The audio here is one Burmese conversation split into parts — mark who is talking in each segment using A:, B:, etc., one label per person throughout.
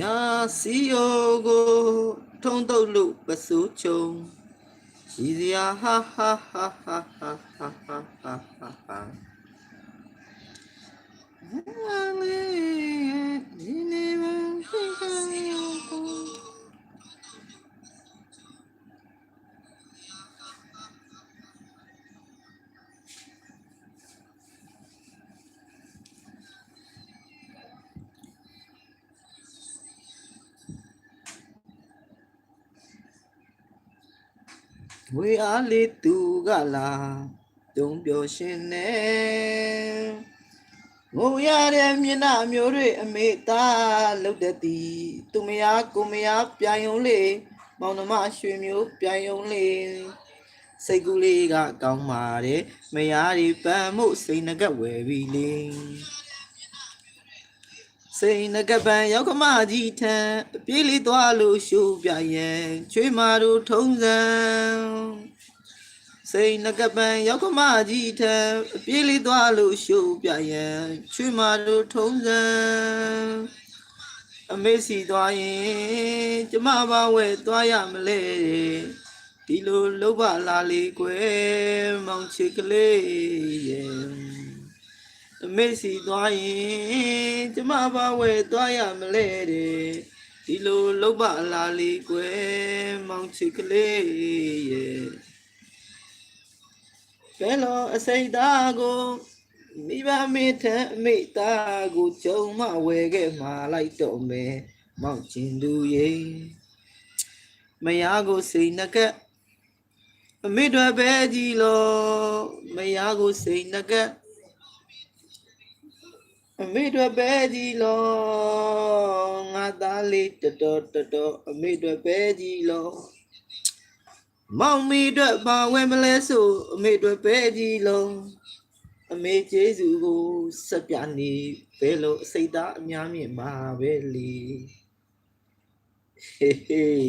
A: ညာစီယိုကိုထုံတုတ်လို့ပစိုးချုံရှိစရာဟာဟာဟာဟာဟာဟာဟာဟာဟာဟာဒီနေ့မဖြစ်ခါရောကို ဝေအား လေးသူကလာတုံးပြောရှင်နေငိုရတဲ့မျက်နှာမျိုးတွေအမေသားလုတ်တဲ့တီသူမယားကိုမယားပြိုင်ုံလေးမောင်နှမရွှေမျိုးပြိုင်ုံလေးစိတ်ကူးလေးကကောင်းပါတယ်မယားဒီပန်းမှုစိတ်ငကက်ဝယ်ပြီလေစိတ်ငကက်ပန်းရောက်ကမကြီးထံအပြေးလေးသွားလို့ရှူပြရဲ့ချွေးမာတို့ထုံးစံ စိတ်ငကပန်ရောက်ကမကြီးထံအပြေးလေးသွားလို့ရှုပ်ပြရန်ချွေမာတို့ထုံးစံအမေစီသွားရင်ကျမပါဝဲသွားရမလဲဒီလိုလှုပ်ပါလားလေးကွယ်မောင်ချစ်ကလေးရဲ့အမေစီသွားရင်ကျမပါဝဲသွားရမလဲတဲ့ဒီလိုလှုပ်ပါလားလေးကွယ်မောင်ချစ်ကလေးရဲ့ ဘယ်လိုအစိတ်သားကိုမိဘမေထအမိသားကိုကြုံမဝဲခဲ့မှာလိုက်တော့မယ်မောက်ချင်သူရေမယားကိုစိတ်နှကက်အမိတွေပဲကြည်လို့မယားကိုစိတ်နှကက်အမိတွေပဲကြည်လို့ငါသားလေးတတော်တတော်အမိတွေပဲကြည်လို့ မောင်မီအတွက်ပါဝင်မလဲဆိုအမေအတွက်ပဲကြည်လုံးအမေကျေးဇူးကိုစက်ပြနေဘယ်လိုအစိတ်သားအများမြင်မှာပဲလေဟေးဟေး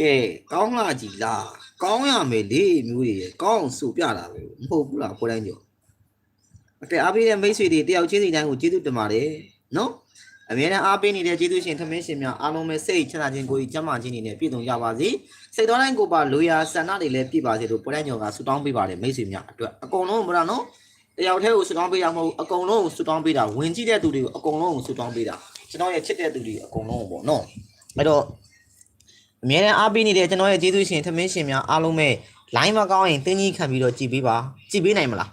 A: ကဲကောင်းလာကြည်လားကောင်းရမယ်လေမျိုးတွေရဲ့ကောင်းအောင်ဆိုပြတာပဲမဟုတ်ဘူးလားခေါ်တိုင်းကြောအတဲအားပေးတဲ့မိတ်ဆွေတွေတယောက်ချင်းစီတိုင်းကိုကျေးဇူးတင်ပါတယ်နော် အမြဲတမ်းအားပေးနေတဲ့ကျေးဇူးရှင်သမင်းရှင်များအားလုံးပဲစိတ်ချမ်းသာခြင်းကိုယ်ကြီးကျမ်းမာခြင်းတွေနဲ့ပြည့်စုံကြပါစေစိတ်တော်တိုင်းကိုပါလူရာဆန္ဒတွေလည်းပြည့်ပါစေလို့ပေါ်တဲ့ညောကဆုတောင်းပေးပါတယ်မိတ်ဆွေများအတွက်အကုန်လုံးမလားနော်တယောက်တည်းကိုဆုတောင်းပေးတာမဟုတ်ဘူးအကုန်လုံးကိုဆုတောင်းပေးတာဝင်ကြည့်တဲ့သူတွေကိုအကုန်လုံးကိုဆုတောင်းပေးတာကျွန်တော်ရဲ့ချစ်တဲ့သူတွေအကုန်လုံးကိုပေါ့နော်အဲ့တော့အမြဲတမ်းအားပေးနေတဲ့ကျွန်တော်ရဲ့ကျေးဇူးရှင်သမင်းရှင်များအားလုံးပဲ line မကောင်းရင်တင်းကြီးခံပြီးတော့ကြည်ပေးပါကြည်ပေးနိုင်မလား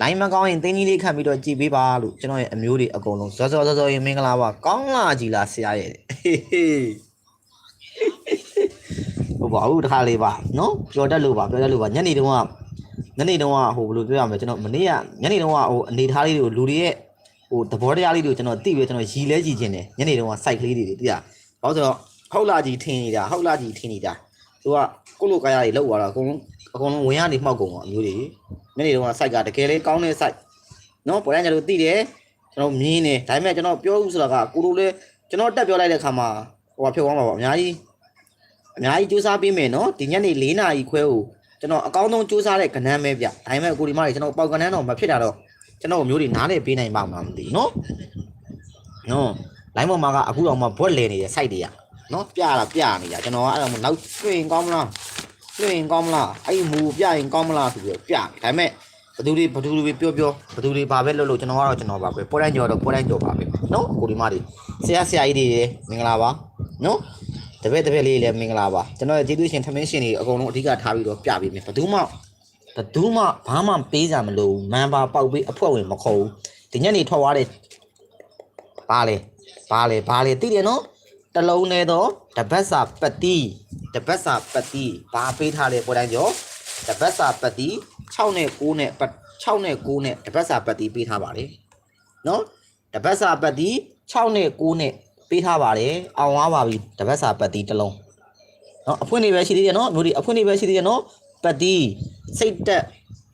A: လိုင်းမကောင်းရင်တင်းကြီးလေးခံပြီးတော့ကြည်ပေးပါလို့ကျွန်တော်ရဲ့အမျိုးတွေအကုန်လုံးစောစောစောစောရင်မင်္ဂလာပါကောင်းလာကြည်လားဆရာရဲ့ဟေးဟေးဟုတ်ပါဘူးတခါလေးပါနော်ပြောတတ်လို့ပါပြောတတ်လို့ပါညနေတုန်းကညနေတုန်းကဟိုဘယ်လိုပြောရမလဲကျွန်တော်မနေ့ကညနေတုန်းကဟိုအနေထားလေးတွေကိုလူတွေရဲ့ဟိုသဘောတရားလေးတွေကိုကျွန်တော်သိပြီးကျွန်တော်ရီလဲကြည့်ခြင်းတယ်ညနေတုန်းက site ကလေးတွေတိရဘာလို့ဆိုတော့ဟုတ်လာကြီးထင်းနေတာဟုတ်လာကြီးထင်းနေတာသူကကိုလိုကားရတွေလောက်သွားတာအကုန်လုံး အကုန်လုံးဝင်ရနေမှောက်ကုန်တော့အမျိုးတွေညနေတုန်းက site ကတကယ်လေးကောင်းတဲ့ site နော်ပေါ်တိုင်းကျွန်တော်သိတယ်ကျွန်တော်မြင်တယ်ဒါပေမဲ့ကျွန်တော်ပြောဦးဆိုတာကကိုလိုလေးကျွန်တော်တက်ပြောလိုက်တဲ့ခါမှာဟိုကဖြုတ်သွားမှာပေါ့အများကြီးအများကြီးစူးစမ်းပေးမယ်နော်ဒီညနေ၄နာရီခွဲကိုကျွန်တော်အကောင်းဆုံးစူးစမ်းတဲ့ကဏ္ဍမဲဗျဒါပေမဲ့ကိုဒီမတွေကျွန်တော်ပေါက်ကဏ္ဍတော့မဖြစ်တာတော့ကျွန်တော်မျိုးတွေနားလေပေးနိုင်ပါမှာမသိဘူးနော်နော် line ပေါ်မှာကအခုတော့မှဘွက်လဲနေတဲ့ site တွေကနော်ပြတာပြနေတာကျွန်တော်ကအဲ့ဒါမှနောက်တွင်ကောင်းမလား လွှင့်ရင်ကောင်းမလားအဲ့ဒီမူပြရင်ကောင်းမလားဆိုပြီးတော့ပြတယ်ဒါပေမဲ့ဘသူတွေဘသူတွေပြောပြောဘသူတွေဘာပဲလုပ်လို့ကျွန်တော်ကတော့ကျွန်တော်ပါပဲပေါ်တိုင်းကြော်တော့ပေါ်တိုင်းကြော်ပါပဲနော်ကိုဒီမတွေဆရာဆရာကြီးတွေလည်းမင်္ဂလာပါနော်တပည့်တပည့်လေးလည်းမင်္ဂလာပါကျွန်တော်ရဲ့ကျေးဇူးရှင်ထမင်းရှင်တွေအကုန်လုံးအဓိကထားပြီးတော့ပြပေးမယ်ဘသူမှဘသူမှဘာမှပေးကြမလို့မန်ပါပေါက်ပေးအဖွဲဝင်မခေါ်ဘူးဒီညနေထွက်သွားတဲ့ဘာလဲဘာလဲဘာလဲသိတယ်နော် တလုံးနဲ့တော့တပတ်စာပတ်တီတပတ်စာပတ်တီဘာပေးထားလဲပေါ်တိုင်းကျော်တပတ်စာပတ်တီ6နဲ့9နဲ့ပတ်6နဲ့9နဲ့တပတ်စာပတ်တီပေးထားပါတယ်နော်တပတ်စာပတ်တီ6နဲ့9နဲ့ပေးထားပါတယ်အောင်သွားပါပြီတပတ်စာပတ်တီတစ်လုံးနော်အဖွင့်နေပဲရှိသေးတယ်နော်မျိုးဒီအဖွင့်နေပဲရှိသေးတယ်နော်ပတ်တီစိတ်တက်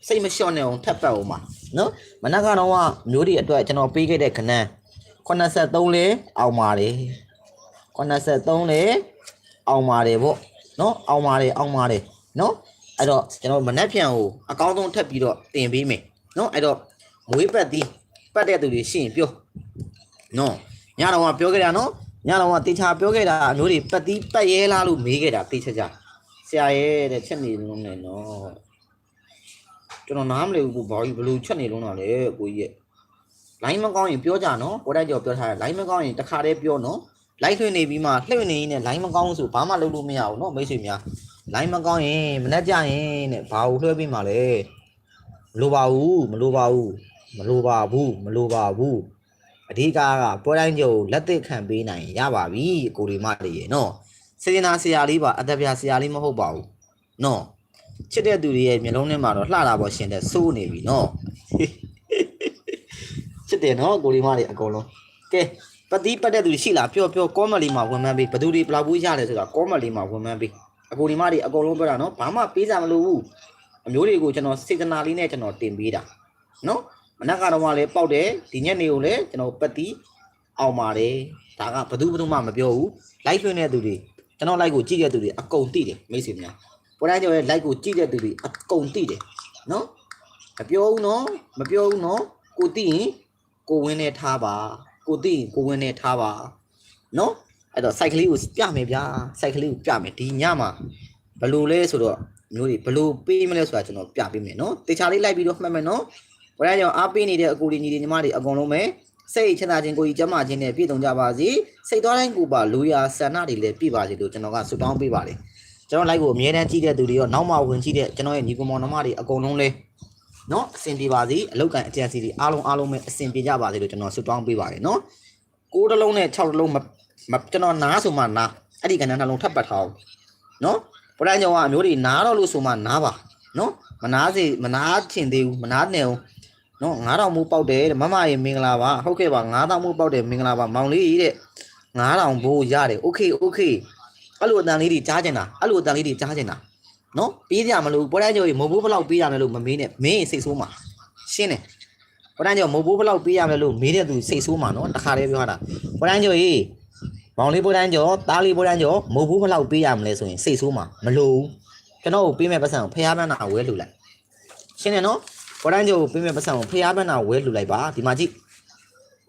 A: စိတ်မလျှော့နေအောင်ထပ်ပတ်အောင်ပါနော်မနက်ကတော့ကမျိုးဒီအတွက်ကျွန်တော်ပေးခဲ့တဲ့ခဏန်း83လဲအောင်ပါတယ် 83လေအောင်ပါတယ်ဗောနော်အောင်ပါတယ်အောင်ပါတယ်နော်အဲ့တော့ကျွန်တော်မနှက်ဖြန်ကိုအကောင်းဆုံးထပ်ပြီးတော့တင်ပေးမယ်နော်အဲ့တော့မွေးပတ်သည်ပတ်တဲ့သူတွေရှရင်ပြောနော်ညတော့ကပြောခဲ့တာနော်ညတော့ကတေချာပြောခဲ့တာအမျိုးတွေပတ်တီးပတ်ရဲလားလို့မေးခဲ့တာတေချာချာဆရာရဲ့တဲ့ချက်နေလုံးနဲ့နော်ကျွန်တော်နားမလည်ဘူးဘာလို့ဘလို့ချက်နေလုံးတော့လဲကိုကြီးရဲ့ line မကောင်းရင်ပြောကြနော်ကိုတိုက်ကျော်ပြောထားတယ် line မကောင်းရင်တခါတည်းပြောနော် line ထွင်နေပြီးမှလှည့်နေနေ line မကောင်းဆိုဘာမှလုပ်လို့မရဘူးနော်မိတ်ဆွေများ line မကောင်းရင်မနှက်ကြရင်တဲ့ဘာလို့လွှဲပြီးမှလဲမလိုပါဘူးမလိုပါဘူးမလိုပါဘူးမလိုပါဘူးအဓိကကပွဲတိုင်းကျော်လက်သက်ခံပေးနိုင်ရပါပြီကိုဒီမလေးရေနော်စေတနာဆရာလေးပါအသက်ပြဆရာလေးမဟုတ်ပါဘူးနော်ချစ်တဲ့သူတွေရဲ့မျိုးလုံးထဲမှာတော့လှတာပေါ့ရှင်တဲ့စိုးနေပြီနော်ချစ်တယ်နော်ကိုဒီမလေးအကုန်လုံးကဲ ပတိပတ်တဲ့သူရှိလားပြောပြောကောမလီမှာဝန်မှန်းပေးဘယ်သူတွေဘယ်လောက်ဘူးရတယ်ဆိုတာကောမလီမှာဝန်မှန်းပေးအကိုဒီမလေးအကုန်လုံးပြောတာနော်ဘာမှပေးစားမလို့ဘူးအမျိုးတွေကိုကျွန်တော်စေတနာလေးနဲ့ကျွန်တော်တင်ပေးတာနော်မနက်ကတော့မှလည်းပောက်တယ်ဒီညနေကိုလည်းကျွန်တော်ပတိအောင်ပါတယ်ဒါကဘယ်သူဘယ်သူမှမပြောဘူး live လွှင့်တဲ့သူတွေကျွန်တော် live ကိုကြည့်တဲ့သူတွေအကုန်သိတယ်မိတ်ဆွေများပေါ်တိုင်းကျော်ရဲ့ live ကိုကြည့်တဲ့သူတွေအကုန်သိတယ်နော်မပြောဘူးနော်မပြောဘူးနော်ကိုသိရင်ကိုဝင်းနဲ့ထားပါ ကိုသိရင်ကိုဝင်းနဲ့ထားပါနော်အဲ့တော့ site ကလေးကိုပြမယ်ဗျာ site ကလေးကိုပြမယ်ဒီညမှာဘယ်လိုလဲဆိုတော့မျိုးတွေဘယ်လိုပေးမလဲဆိုတာကျွန်တော်ပြပေးမယ်နော်တေချာလေးလိုက်ပြီးတော့မှတ်မယ်နော်ဘယ်ဒါကြောင့်အားပေးနေတဲ့အကူကြီးညီတွေညီမတွေအကုန်လုံးပဲစိတ်ချမ်းသာခြင်းကိုကြီးကျမ်းမာခြင်းနဲ့ပြည့်စုံကြပါစေစိတ်သွားတိုင်းကိုပါလူရာဆန္ဒတွေလည်းပြည့်ပါစေလို့ကျွန်တော်ကဆုတောင်းပေးပါတယ်ကျွန်တော် like ကိုအမြဲတမ်းကြည့်တဲ့သူတွေရောနောက်မှဝင်ကြည့်တဲ့ကျွန်တော်ရဲ့ညီကောင်မောင်နှမတွေအကုန်လုံးလည်း เนาะအဆင်ပြေပါစေအလောက်ကန်အကြံစီတွေအားလုံးအားလုံးပဲအဆင်ပြေကြပါစေလို့ကျွန်တော်ဆုတောင်းပေးပါတယ်เนาะကိုးတစ်လုံးနဲ့6တစ်လုံးမမကျွန်တော်နားဆိုမှနားအဲ့ဒီကဏ္ဍနှလုံးထပ်ပတ်ထားအောင်เนาะဘုရားကျောင်းကအမျိုးတွေနားတော့လို့ဆိုမှနားပါเนาะမနာစေမနာချင်သေးဘူးမနာနဲ့အောင်เนาะ9000မိုးပေါက်တယ်တဲ့မမရေမင်္ဂလာပါဟုတ်ကဲ့ပါ9000မိုးပေါက်တယ်မင်္ဂလာပါမောင်လေးတဲ့9000ဘိုးရတယ်โอเคโอเคအဲ့လိုအတန်လေးတွေကြားကျင်တာအဲ့လိုအတန်လေးတွေကြားကျင်တာ နော်ပေးကြမလို့ပေါ်တိုင်းကျော်ကြီးမဟုတ်ဘူးဘယ်လောက်ပေးရမလဲလို့မမေးနဲ့မင်းစိတ်ဆိုးမှာရှင်းတယ်ပေါ်တိုင်းကျော်မဟုတ်ဘူးဘယ်လောက်ပေးရမလဲလို့မေးတဲ့သူစိတ်ဆိုးမှာနော်တခါတည်းပြောတာပေါ်တိုင်းကျော်ကြီးမောင်လေးပေါ်တိုင်းကျော်တားလေးပေါ်တိုင်းကျော်မဟုတ်ဘူးဘယ်လောက်ပေးရမလဲဆိုရင်စိတ်ဆိုးမှာမလို့ကျွန်တော်ကိုပေးမဲ့ပတ်စံကိုဖျားပန်းတာဝဲလှူလိုက်ရှင်းတယ်နော်ပေါ်တိုင်းကျော်ကိုပေးမဲ့ပတ်စံကိုဖျားပန်းတာဝဲလှူလိုက်ပါဒီမှာကြည့်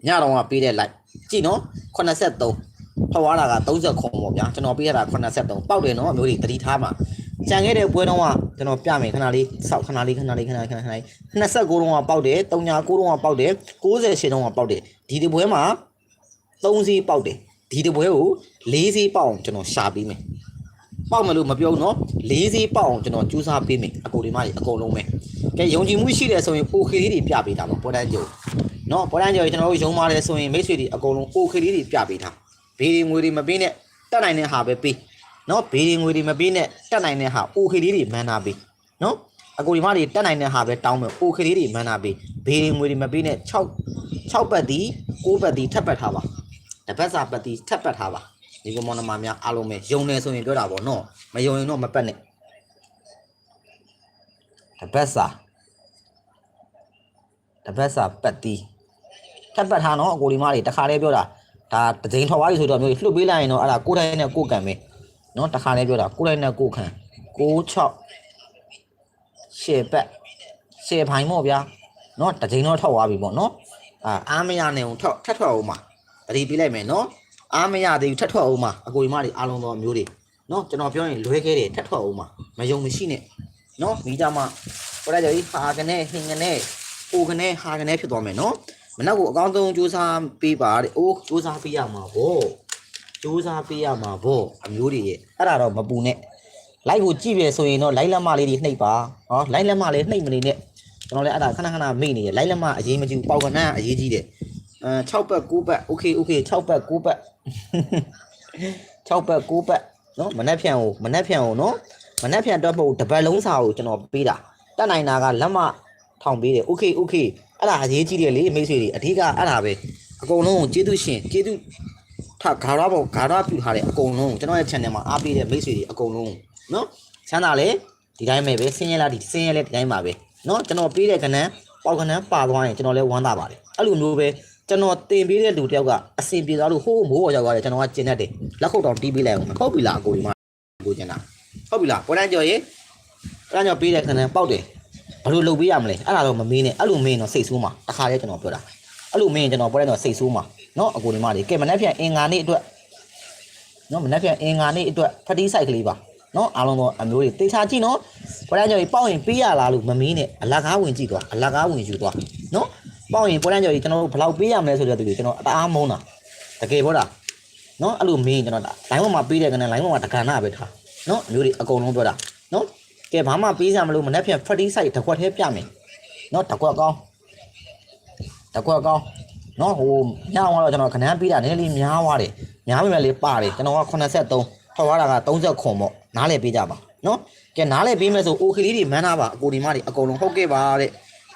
A: ညတော့ကပေးတဲ့လိုက်ကြည့်နော်83ထောက်သွားတာက30ခုပေါ့ဗျာကျွန်တော်ပေးရတာ83ပေါက်တယ်နော်အမျိုးတွေတတိထားမှာ ကြံခဲ့တဲ့ပွဲတော့ကကျွန်တော်ပြမယ်ခဏလေးစောက်ခဏလေးခဏလေးခဏခဏခဏလေး29တော့ကပေါက်တယ်39တော့ကပေါက်တယ်60ရှင်တော့ကပေါက်တယ်ဒီဒီပွဲမှာ3စီးပေါက်တယ်ဒီဒီပွဲကို4စီးပေါက်အောင်ကျွန်တော်ရှာပေးမယ်ပေါက်မလို့မပြောဘူးနော်4စီးပေါက်အောင်ကျွန်တော်ကြိုးစားပေးမယ်အကိုဒီမကြီးအကုန်လုံးပဲကဲယုံကြည်မှုရှိတယ်ဆိုရင် OK လေးတွေပြပေးတာပါပွဲတန်းကြိုနော်ပွဲတန်းကြိုကျွန်တော်တို့ယုံပါတယ်ဆိုရင်မိတ်ဆွေတွေအကုန်လုံး OK လေးတွေပြပေးတာဘေးတွေငွေတွေမပေးနဲ့တက်နိုင်တဲ့ဟာပဲပေး နော်ဘေးရင်ငွေတွေမပေးနဲ့တက်နိုင်တဲ့ဟာ OK လေးတွေမန်းနာပေးနော်အကိုဒီမတွေတက်နိုင်တဲ့ဟာပဲတောင်းမယ် OK လေးတွေမန်းနာပေးဘေးရင်ငွေတွေမပေးနဲ့6 6ပတ်တီ6ပတ်တီထပ်ပတ်ထားပါတစ်ပတ်စာပတ်တီထပ်ပတ်ထားပါဒီကမောင်နှမများအားလုံးပဲယုံနေဆိုရင်ပြောတာပေါ့နော်မယုံရင်တော့မပတ်နဲ့တစ်ပတ်စာတစ်ပတ်စာပတ်တီထပ်ပတ်ထားနော်အကိုဒီမတွေတခါတည်းပြောတာဒါတကြိမ်ထောက်သွားပြီဆိုတော့မျိုးလှုပ်ပေးလိုက်ရင်တော့အဲ့ဒါကိုယ်တိုင်နဲ့ကိုယ်ကံပဲ နော်တခါလေးပြောတာကိုယ်လိုက်နဲ့ကိုယ်ခံ66ရှေ့ဘက်ရှေ့ပိုင်းမို့ဗျာနော်တစ်ချိန်တော့ထောက်သွားပြီပေါ့နော်အာအားမရနိုင်အောင်ထောက်ထပ်ထွက်အောင်ပါတတိပြလိုက်မယ်နော်အားမရသေးဘူးထပ်ထွက်အောင်ပါအကိုကြီးမတွေအားလုံးသောမျိုးတွေနော်ကျွန်တော်ပြောရင်လွဲခဲ့တယ်ထပ်ထွက်အောင်ပါမယုံမရှိနဲ့နော်မိကြမှာပေါ်လိုက်ကြပြီဟာကနေဟင်ကနေအိုကနေဟာကနေဖြစ်သွားမယ်နော်မနောက်ကိုအကောင်းဆုံးစူးစမ်းပေးပါတဲ့အိုးစူးစမ်းပေးရမှာဗော စူးစမ်းပေးရမှာဗောအမျိုးတွေရဲ့အဲ့ဒါတော့မပူနဲ့လိုက်ကိုကြည့်ပြဆိုရင်တော့လိုက်လက်မလေးတွေနှိပ်ပါဟောလိုက်လက်မလေးနှိပ်မနေနဲ့ကျွန်တော်လည်းအဲ့ဒါခဏခဏမေ့နေရလိုက်လက်မအရေးမကြီးဘူးပေါက်ကနန်းအရေးကြီးတယ်အဲ6ပတ်9ပတ်โอเคโอเค6ပတ်9ပတ်6ပတ်9ပတ်နော်မနှက်ဖြန်ကိုမနှက်ဖြန်ကိုနော်မနှက်ဖြန်တော့မဟုတ်တပတ်လုံးစာကိုကျွန်တော်ပေးတာတက်နိုင်တာကလက်မထောင်ပေးတယ်โอเคโอเคအဲ့ဒါအရေးကြီးတယ်လေမိတ်ဆွေတွေအဓိကအဲ့ဒါပဲအကုန်လုံးကိုကျေးဇူးရှင်ကျေးဇူး ထဂါရဘောဂါရပြုထားတဲ့အကုန်လုံးကျွန်တော်ရဲ့ channel မှာအားပေးတဲ့မိတ်ဆွေတွေအကုန်လုံးနော်ချမ်းသာလေဒီတိုင်းပဲပဲဆင်းရဲလားဒီဆင်းရဲလဲဒီတိုင်းပါပဲနော်ကျွန်တော်ပေးတဲ့ကဏ္ဍပေါက်ကဏ္ဍပါသွားရင်ကျွန်တော်လည်းဝမ်းသာပါတယ်အဲ့လိုမျိုးပဲကျွန်တော်တင်ပေးတဲ့လူတယောက်ကအစင်ပြေသွားလို့ဟိုးမိုးပေါ်ရောက်သွားတယ်ကျွန်တော်ကကျင်တတ်တယ်လက်ခုပ်တောင်တီးပေးလိုက်အောင်ဟုတ်ပြီလားအကိုဒီမှာကိုကျင်တာဟုတ်ပြီလားပေါ်တန်းကြော်ရေပေါ်တန်းကြော်ပေးတဲ့ကဏ္ဍပေါက်တယ်ဘယ်လိုလုပ်ပေးရမလဲအဲ့ဒါတော့မမေးနဲ့အဲ့လိုမေးရင်တော့စိတ်ဆိုးမှာတခါတည်းကျွန်တော်ပြောတာအဲ့လိုမင်းကျွန်တော်ပွဲတိုင်းတော့စိတ်ဆိုးမှာ နော်အကိုဒီမလေးကဲမနေ့ပြန်အင်္ဂါနေ့အတွက်နော်မနေ့ပြန်အင်္ဂါနေ့အတွက်ဖတီးဆိုင်ကလေးပါနော်အားလုံးတော့အမျိုးတွေတေချာကြည့်နော်ပွဲတိုင်းကျော်ကြီးပေါက်ရင်ပေးရလားလို့မမင်းနဲ့အလကားဝင်ကြည့်သွားအလကားဝင်ယူသွားနော်ပေါက်ရင်ပွဲတိုင်းကျော်ကြီးကျွန်တော်တို့ဘယ်လောက်ပေးရမလဲဆိုတဲ့သူတွေကျွန်တော်အအားမုန်းတာတကယ်ပြောတာနော်အဲ့လိုမင်းကျွန်တော်လိုင်းပေါ်မှာပေးတဲ့ကနေလိုင်းပေါ်မှာတက္ကနာပဲထားနော်အမျိုးတွေအကုန်လုံးပြောတာနော်ကဲဘာမှပေးစရာမလိုမနေ့ပြန်ဖတီးဆိုင်တစ်ခွက်သေးပြမယ်နော်တစ်ခွက်ကောင်းတကွက်ကောင်း နော်ဟိုညောင်းတော့ကျွန်တော်ခဏပေးတာနည်းနည်းလေးများသွားတယ်များပေမဲ့လေးပါတယ်ကျွန်တော်က83ထောက်သွားတာက30ခွန်ပေါ့နားလေပေးကြပါနော်ကဲနားလေပေးမယ်ဆိုအိုကလေးတွေမန်းတာပါအကိုဒီမတွေအကုန်လုံးဟုတ်ကဲ့ပါတဲ့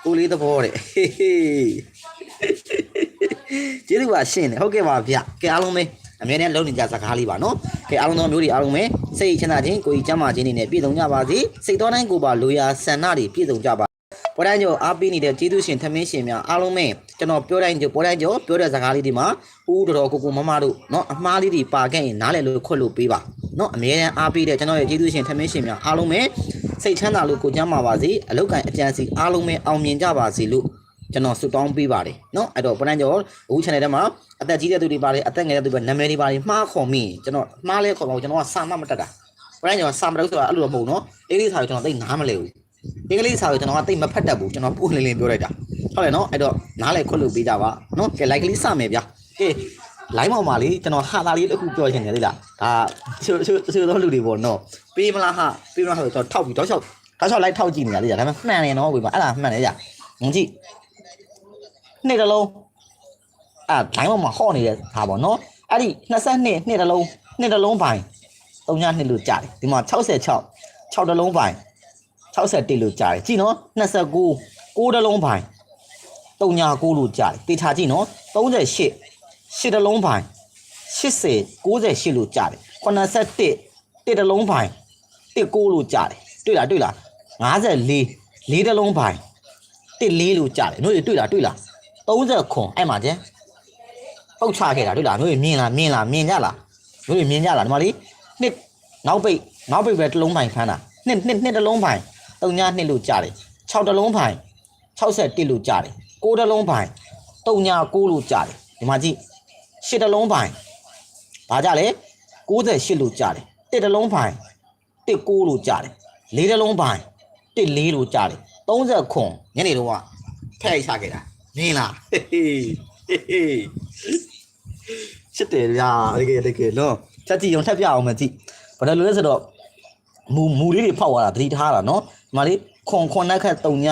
A: အိုလေးသဘောတဲ့ဟေးဟေးကျေးဇူးပါရှင်းတယ်ဟုတ်ကဲ့ပါဗျကဲအားလုံးပဲအမြဲတမ်းလုံနေကြစကားလေးပါနော်ကဲအားလုံးသောမျိုးတွေအားလုံးပဲစိတ်ချမ်းသာခြင်းကိုယ်ကြီးကျန်းမာခြင်းတွေနဲ့ပြည့်စုံကြပါစေစိတ်တော်တိုင်းကိုယ်ပါလိုရာဆန္ဒတွေပြည့်စုံကြပါ ပေါ်တိုင်းကျော်အားပေးနေတဲ့ကျေးဇူးရှင်ထမင်းရှင်များအားလုံးပဲကျွန်တော်ပြောတိုင်းကျော်ပေါ်တိုင်းကျော်ပြောတဲ့စကားလေးတွေမှာဦးတော်တော်ကိုကိုမမတို့เนาะအမှားလေးတွေပါခဲ့ရင်နားလည်လို့ခွတ်လို့ပေးပါเนาะအမြဲတမ်းအားပေးတဲ့ကျွန်တော်ရဲ့ကျေးဇူးရှင်ထမင်းရှင်များအားလုံးပဲစိတ်ချမ်းသာလို့ကိုကျမ်းပါပါစေအလောက်ကန်အကြံစီအားလုံးပဲအောင်မြင်ကြပါစေလို့ကျွန်တော်ဆုတောင်းပေးပါတယ်เนาะအဲ့တော့ပေါ်တိုင်းကျော်အခု channel ထဲမှာအသက်ကြီးတဲ့သူတွေပါတယ်အသက်ငယ်တဲ့သူတွေနာမည်တွေပါတယ်မှားခေါ်မိရင်ကျွန်တော်မှားလဲခေါ်ပါဦးကျွန်တော်ကစာမမတက်တာပေါ်တိုင်းကျော်စာမတက်ဆိုတာအဲ့လိုတော့မဟုတ်เนาะအေးလေးစာကိုကျွန်တော်သိနားမလဲဘူး အင်္ဂလိပ်စာကိုကျွန်တော်ကတိတ်မဖတ်တတ်ဘူးကျွန်တော်ပို့လင်းလင်းပြောလိုက်တာဟုတ်တယ်နော်အဲ့တော့နားလေခွတ်လို့ပေးကြပါနော်ကဲ like လေးစမယ်ဗျာကဲ line ပေါ်မှာလေကျွန်တော်ဟာသာလေးတစ်ခုပြောချင်တယ်လေလားဒါချိုချိုချိုသောလူတွေပေါ့နော်ပေးမလားဟာပေးမလားဆိုတော့ထောက်ပြီးတော့ချောက်ထောက်ချောက်လိုက်ထောက်ကြည့်နေရလေကြာဒါပေမဲ့မှန်တယ်နော်ဝေပါအဲ့ဒါမှန်တယ်ကြာငုံကြည့်နှစ်တလုံးအဲ့ line ပေါ်မှာဟော့နေတဲ့ဟာပေါ့နော်အဲ့ဒီ22နှစ်တလုံးနှစ်တလုံးပိုင်း3ညနှစ်လို့ကြာတယ်ဒီမှာ66 6တလုံးပိုင်း 61လို့ကြားတယ်ကြည့်နော်29 6တလုံးပိုင်း39လို့ကြားတယ်တေချာကြည့်နော်38 8တလုံးပိုင်း80 98လို့ကြားတယ်81 1တလုံးပိုင်း19လို့ကြားတယ်တွေ့လားတွေ့လား54 4တလုံးပိုင်း14လို့ကြားတယ်တို့တွေ့လားတွေ့လား30ခွန်အဲ့မှာကျန်ပုတ်ချခဲ့တာတွေ့လားတို့မြင်လားမြင်လားမြင်ကြလားတို့မြင်ကြလားဒီမှာလေးနှစ်နောက်ပိတ်နောက်ပိတ်ပဲတစ်လုံးပိုင်းခန်းတာနှစ်နှစ်နှစ်တစ်လုံးပိုင်း 3ည2လို့ကြားတယ်6တလုံးဖိုင်61လို့ကြားတယ်6တလုံးဖိုင်3ည9လို့ကြားတယ်ဒီမှာကြည့်10တလုံးဖိုင်ဘာကြလဲ68လို့ကြားတယ်1တလုံးဖိုင်19လို့ကြားတယ်4တလုံးဖိုင်14လို့ကြားတယ်30ခွန်ညနေတော့ကဖဲ့ချခဲ့တာမင်းလားဟေးဟေးဟေးချစ်တယ်ဗျာတကယ်တကယ်နော်ချက်ကြည့်အောင်ထပ်ပြအောင်မကြည့်ဘာလို့လဲဆိုတော့မူမူလေးတွေဖောက်သွားတာသတိထားတာနော် ဒီမှာလေးခွန်ခွန်နှက်ခက်3ည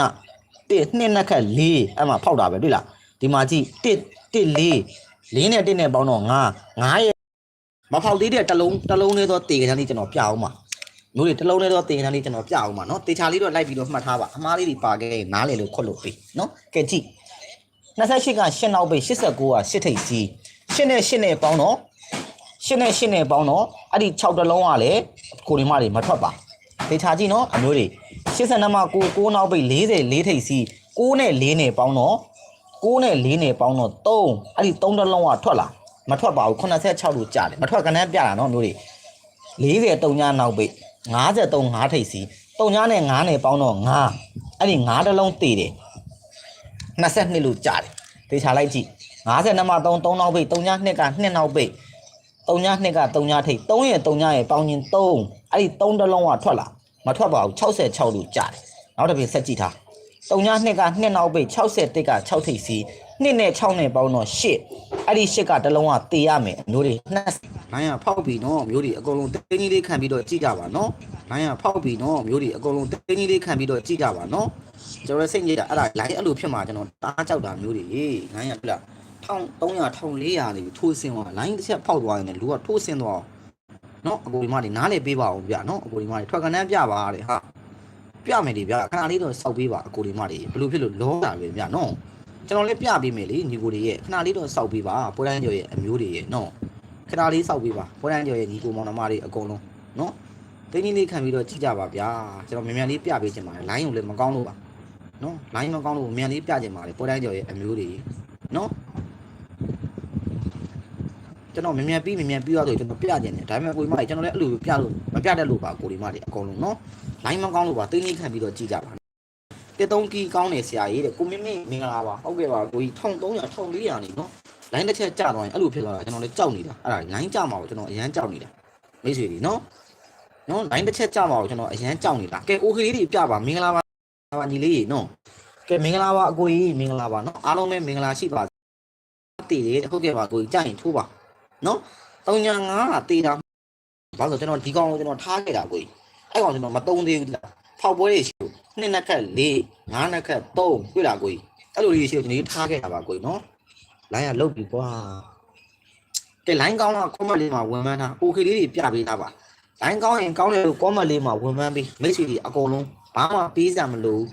A: တစ်နှစ်နှက်ခက်4အဲ့မှာဖောက်တာပဲတွေ့လားဒီမှာကြည့်တစ်တစ်4 4နဲ့1နဲ့ပေါင်းတော့9 9ရဲ့မဖောက်သေးတဲ့တစ်လုံးတစ်လုံးလေးတော့တေကန်းလေးကျွန်တော်ပြအောင်ပါမျိုးတွေတစ်လုံးလေးတော့တေကန်းလေးကျွန်တော်ပြအောင်ပါနော်တေချာလေးတော့လိုက်ပြီးတော့မှတ်ထားပါအမားလေးတွေပါခဲ့ရင်နားလေလို့ခွတ်လို့ပြီနော်ကဲကြည့်28က8နောက်ပိတ်89က8ထိပ်ကြီး8နဲ့8နဲ့ပေါင်းတော့8နဲ့8နဲ့ပေါင်းတော့အဲ့ဒီ6တလုံးကလည်းကိုရီမတွေမထွက်ပါဒေချာကြည့်နော်အမျိုးတွေ 82မှာ9 9နောက်ပိတ်40 4ထိပ်စီ9နဲ့4နဲ့ပေါင်းတော့9နဲ့4နဲ့ပေါင်းတော့3အဲ့ဒီ3တစ်လုံးကထွက်လာမထွက်ပါဘူး86လို့ကြားတယ်မထွက်ကနန်းပြတာနော်မျိုးတွေ40 3ညနောက်ပိတ်53 5ထိပ်စီ3ညနဲ့9နဲ့ပေါင်းတော့9အဲ့ဒီ9တစ်လုံးတည်တယ်22လို့ကြားတယ်ဒေချာလိုက်ကြည့်52မှာ3 3နောက်ပိတ်3ည2က2နောက်ပိတ်3ည2က3ညထိပ်3ရဲ့3ညရဲ့ပေါင်းရင်3အဲ့ဒီ3တစ်လုံးကထွက်လာ မထွက်ပါဘူး66လို့ကြားတယ်နောက်တစ်ပြင်ဆက်ကြည့်ထားတုံညာနှစ်ကနှစ်နောက်ပိတ်60တစ်က6ထိပ်စီနှစ်နဲ့6နဲ့ပေါင်းတော့8အဲ့ဒီ8ကတစ်လုံးကတေးရမယ်အမျိုးတွေနှစ်လိုင်းကဖောက်ပြီနော်မျိုးတွေအကုန်လုံးတင်းကြီးလေးခံပြီးတော့ကြည့်ကြပါနော်လိုင်းကဖောက်ပြီနော်မျိုးတွေအကုန်လုံးတင်းကြီးလေးခံပြီးတော့ကြည့်ကြပါနော်ကျွန်တော်စိတ်ညစ်တာအဲ့ဒါလိုင်းအဲ့လိုဖြစ်မှာကျွန်တော်တားကြောက်တာမျိုးတွေလိုင်းကပြလား1300 1400လေးထိုးစင်းသွားလိုင်းတစ်ချက်ဖောက်သွားရင်လည်းလူကထိုးစင်းသွား နော်အကိုဒီမတွေနားလေပေးပါအောင်ဗျနော်အကိုဒီမတွေထွက်ကနန်းပြပါတဲ့ဟာပြမယ်လေဗျခဏလေးတော့စောက်ပေးပါအကိုဒီမတွေဘယ်လိုဖြစ်လို့လောတာလဲဗျနော်ကျွန်တော်လည်းပြပေးမယ်လေညီကိုတွေရဲ့ခဏလေးတော့စောက်ပေးပါပွဲတန်းကျော်ရဲ့အမျိုးတွေရဲ့နော်ခဏလေးစောက်ပေးပါပွဲတန်းကျော်ရဲ့ညီကိုမောင်နှမတွေအကုန်လုံးနော်တင်းကြီးလေးခံပြီးတော့ကြည့်ကြပါဗျာကျွန်တော်မြန်မြန်လေးပြပေးချင်ပါတယ်လိုင်းကိုလည်းမကောင်းလို့ပါနော်လိုင်းမကောင်းလို့မြန်လေးပြချင်ပါတယ်ပွဲတန်းကျော်ရဲ့အမျိုးတွေနော် ကျွန်တော်မြန်မြန်ပြီးမြန်မြန်ပြီးသွားဆိုကျွန်တော်ပြကြတယ်ဒါပေမဲ့ကိုကြီးမကြီးကျွန်တော်လည်းအဲ့လိုပြလို့မပြတတ်လို့ပါကိုဒီမတွေအကုန်လုံးနော်လိုင်းမကောင်းလို့ပါတင်းကြီးခံပြီးတော့ကြည့်ကြပါတတစ်သုံးကီကောင်းတယ်ဆရာကြီးတဲ့ကိုမင်းမင်းမင်္ဂလာပါဟုတ်ကဲ့ပါကိုကြီး1300 1400နေနော်လိုင်းတစ်ချက်ကျသွားရင်အဲ့လိုဖြစ်သွားတာကျွန်တော်လည်းကြောက်နေတာအဲ့ဒါလိုင်းကျမှာကိုကျွန်တော်အရန်ကြောက်နေတာမိတ်ဆွေတွေနော်နော်လိုင်းတစ်ချက်ကျမှာကိုကျွန်တော်အရန်ကြောက်နေတာကဲအိုခေလေးတွေပြပါမင်္ဂလာပါပါညီလေးနော်ကဲမင်္ဂလာပါအကိုကြီးမင်္ဂလာပါနော်အားလုံးပဲမင်္ဂလာရှိပါတည်တယ်ဟုတ်ကဲ့ပါကိုကြီးကြရင်ထိုးပါ နော်၃ညာ9ကတေးတာဘာလို့ကျွန်တော်ဒီကောင်ကိုကျွန်တော်ထားခဲ့တာကိုအဲ့ကောင်ကျွန်တော်မတုံးသေးဘူးလားဖောက်ပွဲတွေရှိလို့နှစ်နှက်ခက်၄၅နှက်ခက်၃တွေ့လားကိုအဲ့လိုကြီးရှိလို့ကျွန်တော်ထားခဲ့တာပါကိုနော်လိုင်းကလုတ်ပြီကွာတဲ့လိုင်းကောင်းလား comment လေးမှာဝင်မှန်းတာ okay လေးတွေပြပေးတာပါလိုင်းကောင်းရင်ကောင်းတယ်လို့ comment လေးမှာဝင်မှန်းပြီးမိတ်ဆွေတွေအကုန်လုံးဘာမှပေးစရာမလိုဘူး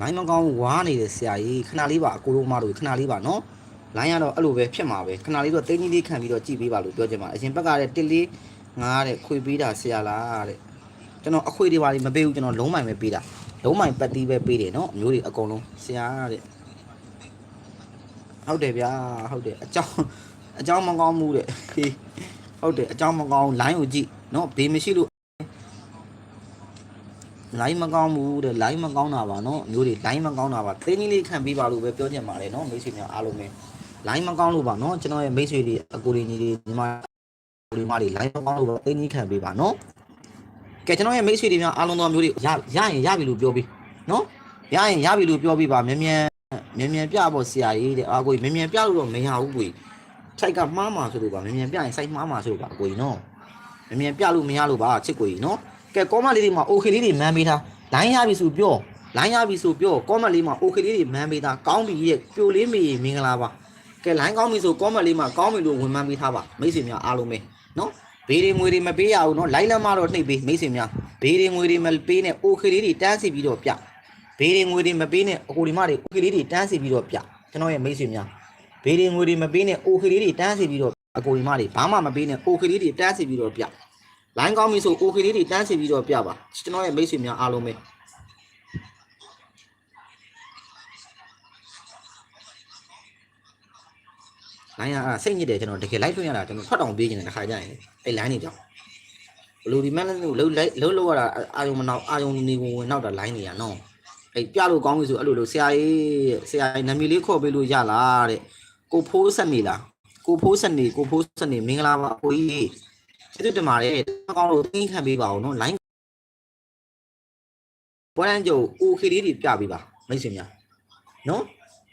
A: လိုင်းမကောင်းဝါနေတယ်ဆရာကြီးခဏလေးပါအကိုတို့မတို့ခဏလေးပါနော်လိုင်းကတော့အဲ့လိုပဲဖြစ်မှာပဲခဏလေးတော့တင်းကြီးလေးခံပြီးတော့ကြည့်ပေးပါလို့ပြောချင်ပါအရင်ဘက်ကတဲ့တစ်လေးငားတဲ့ခွေပေးတာဆရာလားတဲ့ကျွန်တော်အခွေတွေပါလိမပေးဘူးကျွန်တော်လုံးမိုင်ပဲပေးတာလုံးမိုင်ပတ်တီးပဲပေးတယ်နော်အမျိုးတွေအကုန်လုံးဆရာတဲ့ဟုတ်တယ်ဗျာဟုတ်တယ်အကြောင်းအကြောင်းမကောင်းမှုတဲ့ဟေးဟုတ်တယ်အကြောင်းမကောင်းလိုင်းကိုကြည့်နော်ဘေးမရှိလို့ line မကောင်းဘူးတဲ့ line မကောင်းတာပါနော်အမျိုးတွေ line မကောင်းတာပါ training လေးခံပေးပါလို့ပဲပြောချင်ပါတယ်နော်မိတ်ဆွေများအားလုံးပဲ line မကောင်းလို့ပါနော်ကျွန်တော်ရဲ့မိတ်ဆွေတွေအကိုတွေညီတွေညီမတွေမတွေ line မကောင်းလို့ပါ training ခံပေးပါနော်ကဲကျွန်တော်ရဲ့မိတ်ဆွေတွေများအားလုံးသောမျိုးတွေရရရင်ရပြီလို့ပြောပြီးနော်ရရင်ရပြီလို့ပြောပြီးပါမြန်မြန်မြန်မြန်ပြပေါ့ဆရာကြီးတဲ့အာကိုကြီးမြန်မြန်ပြလို့တော့မရဘူးကိုကြီးစိုက်ကမှားမှာဆိုလို့ပါမြန်မြန်ပြရင်စိုက်မှားမှာဆိုလို့ပါကိုကြီးနော်မြန်မြန်ပြလို့မရလို့ပါချစ်ကိုကြီးနော် ကဲကောမလေးတွေမှာ okay လေးတွေမန်းပေးထားလိုင်းရပြီဆိုပြောလိုင်းရပြီဆိုပြောကောမလေးမှာ okay လေးတွေမန်းပေးထားကောင်းပြီရဲ့ပြိုလေးမေမင်္ဂလာပါကဲလိုင်းကောင်းပြီဆိုကောမလေးမှာကောင်းပြီလို့ဝင်မန်းပေးထားပါမိတ်ဆွေများအားလုံးပဲနော်ဘေးတွေငွေတွေမပေးရဘူးနော်လိုင်းလမ်းမတော့နှိပ်ပေးမိတ်ဆွေများဘေးတွေငွေတွေမပေးနဲ့ okay လေးတွေတန်းစီပြီးတော့ပြဘေးတွေငွေတွေမပေးနဲ့အကိုဒီမတွေ okay လေးတွေတန်းစီပြီးတော့ပြကျွန်တော်ရဲ့မိတ်ဆွေများဘေးတွေငွေတွေမပေးနဲ့ okay လေးတွေတန်းစီပြီးတော့အကိုဒီမတွေဘာမှမပေးနဲ့ okay လေးတွေတန်းစီပြီးတော့ပြ လိုင်းကောင်းပြီဆို okay လေးတွေတန်းစီပြီးတော့ပြပါကျွန်တော်ရဲ့မိတ်ဆွေများအားလုံးပဲလိုင်းကအဲ့စိတ်ညစ်တယ်ကျွန်တော်တကယ်လိုက်ထွင်ရတာကျွန်တော်ဖတ်တောင်ပေးနေတယ်တစ်ခါကြရင်အဲ့လိုင်းနေကြောင်ဘလူဒီမန်လို့လှုပ်လှုပ်လှုပ်ရတာအာယုံမနောက်အာယုံနေဝင်ဝင်နောက်တာလိုင်းနေရနော်အဲ့ပြလို့ကောင်းပြီဆိုအဲ့လိုလို့ဆရာကြီးဆရာကြီးနာမည်လေးခေါ်ပေးလို့ရလားတဲ့ကိုဖိုးဆက်နေလားကိုဖိုးဆက်နေကိုဖိုးဆက်နေမင်္ဂလာပါကိုကြီး ကျေးဇူးတင်ပါတယ်အကောင်းလို့သိခံပေးပါအောင်နော် line ပွဲတန်းကြုံ okay လေးတွေပြပေးပါမိတ်ဆွေများနော်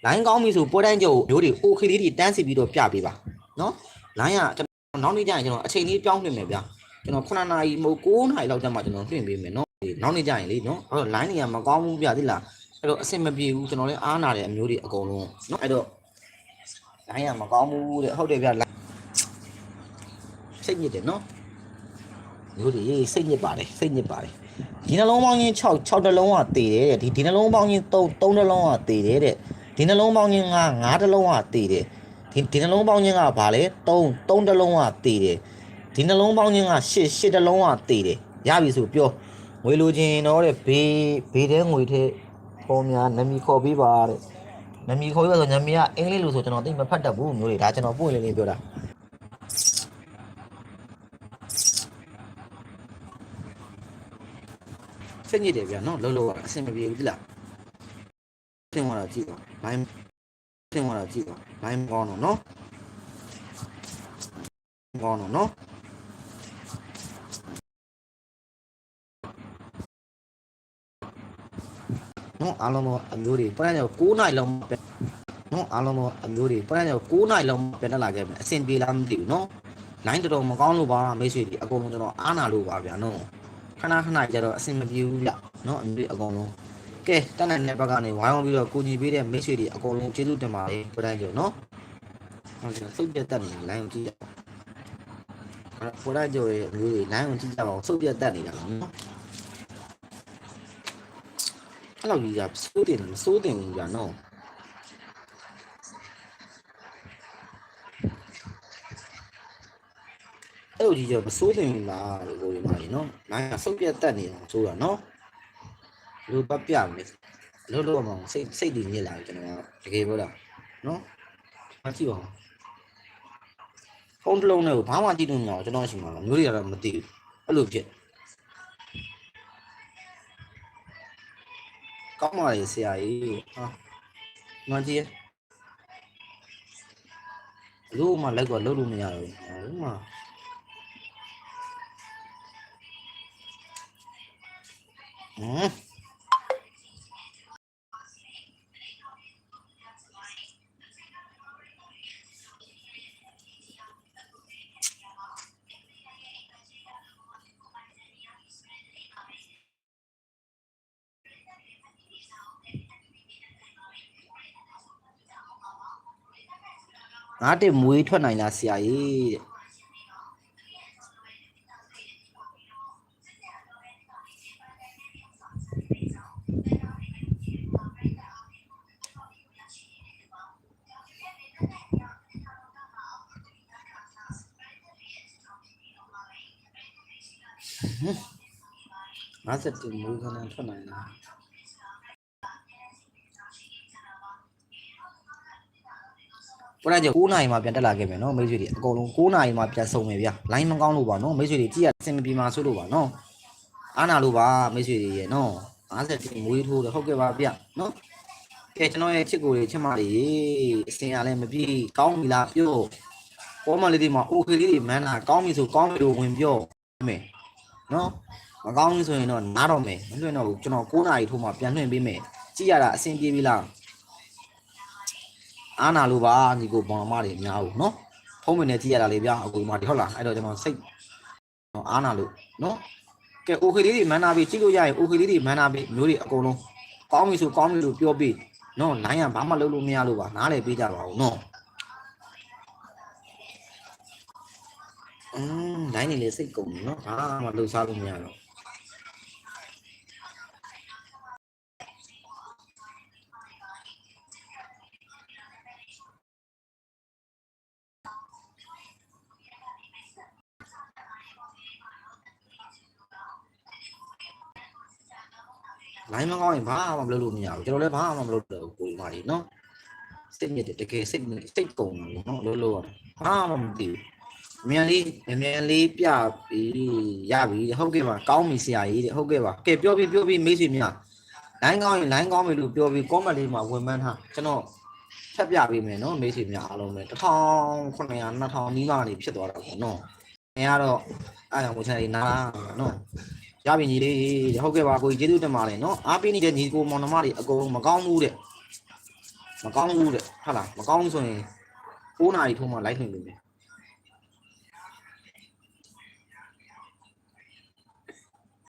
A: line ကောင်းပြီဆိုပွဲတန်းကြုံမျိုးတွေ okay လေးတွေတန်းစီပြီးတော့ပြပေးပါနော် line ကကျွန်တော်နောက်နေ့ကျရင်ကျွန်တော်အချိန်လေးပြောင်းပြင်မယ်ဗျာကျွန်တော်9နာရီမို့9နာရီလောက်ကျမှကျွန်တော်ပြင်ပေးမယ်နော်နောက်နေ့ကျရင်လေနော်အဲ့တော့ line တွေကမကောင်းဘူးဗျာသိလားအဲ့တော့အဆင်မပြေဘူးကျွန်တော်လည်းအားနာတယ်အမျိုးတွေအကုန်လုံးနော်အဲ့တော့ line ကမကောင်းဘူးတဲ့ဟုတ်တယ်ဗျာ line စိတ်ညစ်တယ်နော်မျိုးတွေစိတ်ညစ်ပါတယ်စိတ်ညစ်ပါတယ်ဒီနှလုံးပေါင်းချင်း6 6နှလုံးကတည်တယ်တဲ့ဒီဒီနှလုံးပေါင်းချင်း3 3နှလုံးကတည်တယ်တဲ့ဒီနှလုံးပေါင်းချင်း5 5နှလုံးကတည်တယ်ဒီဒီနှလုံးပေါင်းချင်းကဘာလဲ3 3နှလုံးကတည်တယ်ဒီနှလုံးပေါင်းချင်းက8 8နှလုံးကတည်တယ်ရပြီဆိုပြောငွေလိုချင်တော့တဲ့ဘေးဘေးတဲ့ငွေထဲခေါ်များနမီခေါ်ပေးပါတဲ့နမီခေါ်ရဆိုနမီကအင်္ဂလိပ်လို့ဆိုကျွန်တော်သိမဖတ်တတ်ဘူးမျိုးတွေဒါကျွန်တော်ပွင့်လေးလေးပြောတာ စိတ်ညစ်တယ်ဗျာနော်လုံးလုံးအဆင်မပြေဘူးတိလားသင်သွားတာကြည့်ပါဘိုင်းသင်သွားတာကြည့်ပါဘိုင်းကောင်းတော့နော်ကောင်းတော့နော်နော်အားလုံးတော့အမျိုးတွေပရန်ကျော်9နိုင်လောက်ပဲနော်အားလုံးတော့အမျိုးတွေပရန်ကျော်9နိုင်လောက်ပဲတက်လာခဲ့ပြီအဆင်ပြေလားမသိဘူးနော်လိုင်းတော်တော်မကောင်းလို့ပါမိတ်ဆွေတွေအကုန်လုံးကျွန်တော်အားနာလို့ပါဗျာနော် ခဏခဏကြတော့အဆင်မပြေဘူးလားနော်အမျိုးတွေအကုန်လုံးကဲတန်တန်တဲ့ဘက်ကနေဝိုင်းအောင်ပြီးတော့ကိုညီပေးတဲ့မိတ်ဆွေတွေအကုန်လုံးကျေးဇူးတင်ပါတယ်ပရိုင်းကျော်နော်ဟုတ်ကဲ့စုပ်ပြတ်တက်နေတာလိုင်းကိုကြည့်ရအောင်ပရိုင်းကျော်ရဲ့အမျိုးတွေလိုင်းကိုကြည့်ကြပါအောင်စုပ်ပြတ်တက်နေတာနော်အဲ့လိုကြီးကစိုးတင်စိုးတင်ကြီးကနော် ပ်ကြီးတော့မစိုးတင်ဘူးလားလို့ကိုဒီမှာကြီးနော်။နိုင်ကဆုပ်ပြတ်တက်နေတာဆိုတာနော်။လူပတ်ပြမယ်။လို့လို့မအောင်စိတ်စိတ်တည်ညစ်လာတယ်ကျွန်တော်ကတကယ်ပြောတာနော်။မကြည့်ပါဘူး။ဖုန်းတစ်လုံးနဲ့ကိုဘာမှကြည့်လို့မရအောင်ကျွန်တော်ရှိမှာမျိုးတွေကတော့မသိဘူး။အဲ့လိုဖြစ်။ကောင်းပါလေဆရာကြီး။ဟာ။မကြည့်လို့မှလိုက်တော့လုပ်လို့မရဘူး။ဟိုမှာ Ừ. Nate muito na Inácia aí 52မိုးခန်းထွက်နိုင်လားဘုရားကျော်9နာရီမှပြန်တက်လာခဲ့မယ်နော်မိတ်ဆွေတွေအကုန်လုံး9နာရီမှပြန်ဆုံမယ်ဗျာ line မကောင်းလို့ပါနော်မိတ်ဆွေတွေကြည့်ရအဆင်မပြေမှာဆိုလို့ပါနော်အားနာလို့ပါမိတ်ဆွေတွေရေနော်52မွေးထိုးတယ်ဟုတ်ကဲ့ပါဗျာနော်ကဲကျွန်တော်ရဲ့ချစ်ကိုတွေချစ်မတွေအစင်အားလည်းမပြေကောင်းပြီလားပြောပေါ်မလေးတွေမှာ okay လေးတွေမန်းလာကောင်းပြီဆိုကောင်းပြီလို့ဝင်ပြောမယ်နော် မကောင်းဘူးဆိုရင်တော့နားတော့မယ်မလွှင့်တော့ဘူးကျွန်တော်9နာရီထိုးမှပြန်လွှင့်ပေးမယ်ကြည့်ရတာအဆင်ပြေပြီလားအားနာလို့ပါညီကိုဘောင်မတွေအများဘူးနော်ဖုံးမနေကြည့်ရတာလေဗျာအခုမှဒီဟုတ်လားအဲ့တော့ကျွန်တော်စိတ်အားနာလို့နော်ကဲ OK လေးတွေမန်နာပြီးကြည့်လို့ရရင် OK လေးတွေမန်နာပြီးမျိုးတွေအကုန်လုံးကောင်းပြီဆိုကောင်းပြီလို့ပြောပြီးနော်နိုင်ရဘာမှလုပ်လို့မရလို့ပါနားလည်ပေးကြပါဦးနော်အင်းနိုင်နေလေစိတ်ကုန်နော်ဘာမှလှုပ်ရှားလို့မရတော့ လိုင်းမကောင်းရင်ဘာမှမလုပ်လို့မရဘူးကျွန်တော်လည်းဘာမှမလုပ်တော့ဘူးကိုဒီမာကြီးနော်စိတ်မြစ်တယ်တကယ်စိတ်စိတ်ကုန်တယ်နော်လို့လို့ဘာမှမသိဘူးမြန်လေးမြန်လေးပြပြီးရပြီဟုတ်ကဲ့ပါကောင်းပြီဆရာကြီးတဲ့ဟုတ်ကဲ့ပါကဲပြောပြီးပြောပြီးမိတ်ဆွေများလိုင်းကောင်းရင်လိုင်းကောင်းပြီလို့ပြောပြီး comment လေးမှာဝင်မှန်းထားကျွန်တော်ဖြတ်ပြပေးမယ်နော်မိတ်ဆွေများအားလုံးပဲ1900 2000နီးပါးနေဖြစ်သွားတာပေါ့နော်။အဲကတော့အားကြောင့်ကိုချန်လေးနားနော်။ ရပြီညီလေးဟုတ်ကဲ့ပါကိုကြီးကျေးဇူးတင်ပါတယ်နော်။အားပေးနေတဲ့ညီကိုမောင်နှမတွေအကုန်မကောင်းဘူးတဲ့။မကောင်းဘူးတဲ့ဟုတ်လားမကောင်းဘူးဆိုရင်9နာရီထိုးမှလိုက်ခွင့်ပေးမယ်